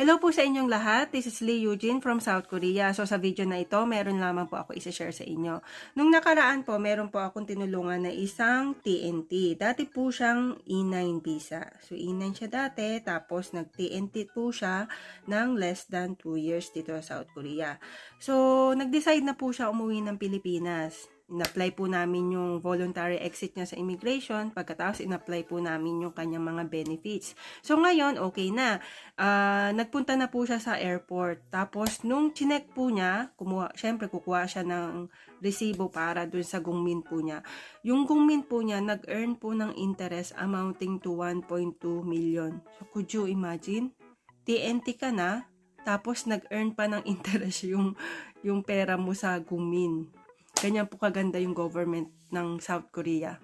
Hello po sa inyong lahat. This is Lee Eugene from South Korea. So sa video na ito, meron lamang po ako isa-share sa inyo. Nung nakaraan po, meron po akong tinulungan na isang TNT. Dati po siyang E9 visa. So E9 siya dati, tapos nag-TNT po siya ng less than 2 years dito sa South Korea. So nag-decide na po siya umuwi ng Pilipinas. In-apply po namin yung voluntary exit niya sa immigration. Pagkatapos, in-apply po namin yung kanyang mga benefits. So, ngayon, okay na. Ah, nagpunta na po siya sa airport. Tapos, nung chinek po niya, kumuha, syempre, kukuha siya ng resibo para dun sa gungmin po niya. Yung gungmin po niya, nag-earn po ng interest amounting to 1.2 million. So, could you imagine? TNT ka na, tapos nag-earn pa ng interest yung, yung pera mo sa gungmin. Ganyan po kaganda yung government ng South Korea.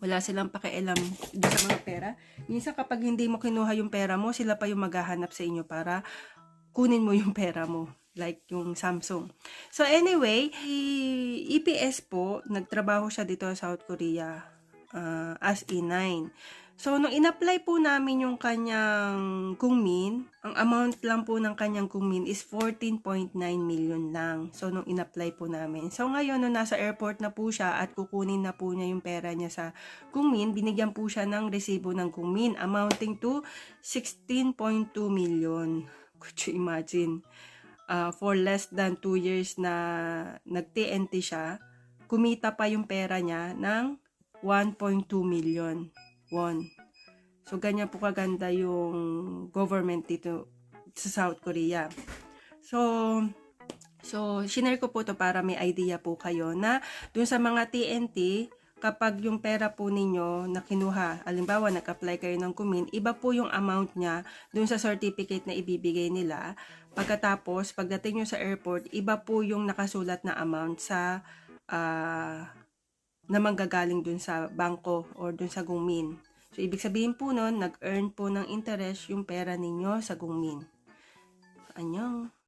Wala silang pakialam sa mga pera. Minsan kapag hindi mo kinuha yung pera mo, sila pa yung maghahanap sa inyo para kunin mo yung pera mo. Like yung Samsung. So anyway, EPS po, nagtrabaho siya dito sa South Korea ah, as E9. So, nung in-apply po namin yung kanyang kungmin, ang amount lang po ng kanyang kungmin is 14.9 million lang. So, nung in-apply po namin. So, ngayon, nung nasa airport na po siya at kukunin na po niya yung pera niya sa kungmin, binigyan po siya ng resibo ng kungmin amounting to 16.2 million. Could you imagine? Uh, for less than 2 years na nag-TNT siya, kumita pa yung pera niya ng 1.2 million won. So, ganyan po kaganda yung government dito sa South Korea. So, so, shinare ko po to para may idea po kayo na dun sa mga TNT, kapag yung pera po ninyo na kinuha, alimbawa nag-apply kayo ng kumin, iba po yung amount niya dun sa certificate na ibibigay nila. Pagkatapos, pagdating nyo sa airport, iba po yung nakasulat na amount sa ah, na manggagaling dun sa bangko or dun sa gungmin. So, ibig sabihin po nun, nag-earn po ng interest yung pera ninyo sa gungmin. Anyong.